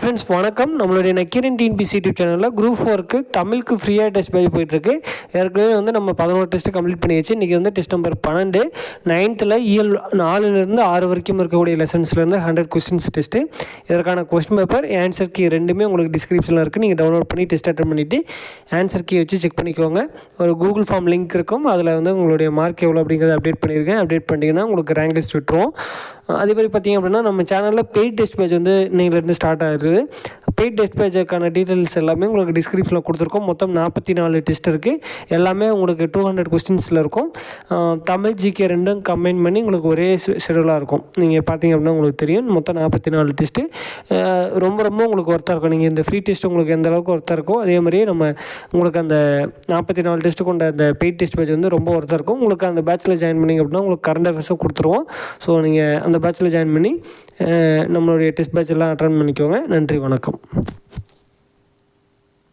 Friends வணக்கம். நம்மளுடைய Nakkheeran TNPSC YouTube சேனலில் குரூப் ஃபோருக்கு தமிழுக்கு ஃப்ரீயாக டெஸ்ட் பேஜ் போயிட்டுருக்கு. ஏற்கனவே வந்து நம்ம பதினோரு டெஸ்ட்டு கம்ப்ளீட் பண்ணியாச்சு. இன்றைக்கி வந்து டெஸ்ட் நம்பர் பன்னெண்டு. நைன்த்தில் இயல் நாலுலேருந்து ஆறு வரைக்கும் இருக்கக்கூடிய லெசன்ஸ்லேருந்து ஹண்ட்ரட் கொஸ்டின்ஸ் டெஸ்ட்டு இதற்கான கொஸ்டின் பேப்பர் ஆன்சர் கீ ரெண்டுமே உங்களுக்கு டிஸ்கிரிப்ஷனில் இருக்குது நீங்கள் டவுன்லோட் பண்ணி டெஸ்ட் அட்டன் பண்ணிவிட்டு ஆன்சர் கீ வச்சு செக் பண்ணிக்கோங்க. ஒரு கூகுள் ஃபார்ம் லிங்க் இருக்கும். அதில் வந்து உங்களுடைய மார்க் எவ்வளோ அப்படிங்கிறத அப்டேட் பண்ணியிருக்கேன். அப்டேட் பண்ணிங்கன்னா உங்களுக்கு ரேங்க் லிஸ்ட் விட்டுருவோம் அதே மாதிரி பார்த்தீங்க அப்படின்னா நம்ம சேனலில் பெய்ட் டெஸ்ட் பேஜ் வந்து நீங்கள்லேருந்து ஸ்டார்ட் ஆகுது பெய்ட் டெஸ்ட் பேஜுக்கான டீட்டெயில்ஸ் எல்லாமே உங்களுக்கு டிஸ்கிரிப்ஷனில் கொடுத்துருக்கோம். மொத்தம் நாற்பத்தி நாலு டெஸ்ட் இருக்குது எல்லாமே உங்களுக்கு டூ ஹண்ட்ரட் கொஸ்டின்ஸில் இருக்கும். தமிழ் ஜிகே ரெண்டும் கம்பைன் பண்ணி உங்களுக்கு ஒரே ஷெடியூலாக இருக்கும். நீங்கள் பார்த்தீங்க அப்படின்னா உங்களுக்கு தெரியும். மொத்தம் நாற்பத்தி நாலு டெஸ்ட்டு ரொம்ப ரொம்ப உங்களுக்கு ஒர்த்தாக இருக்கும். நீங்கள் இந்த ஃப்ரீ டெஸ்ட் உங்களுக்கு எந்த அளவுக்கு ஒர்த்தாக இருக்கோ அதே மாதிரியே நம்ம உங்களுக்கு அந்த நாற்பத்தி நாலு டெஸ்ட்டு கொண்ட அந்த பெய்ட் டெஸ்ட் பேஜ் வந்து ரொம்ப ஒர்த்தாக இருக்கும். உங்களுக்கு அந்த பேட்சில் ஜாயின் பண்ணிங்க அப்படின்னா உங்களுக்கு கரண்ட் அஃபேர்ஸும் கொடுத்துருவோம். ஸோ நீங்கள் அந்த பேட்சில் ஜாயின் பண்ணி நம்மளுடைய டெஸ்ட் பேட்ச் எல்லாம் அட்டன் பண்ணிக்கோங்க. நன்றி வணக்கம். out.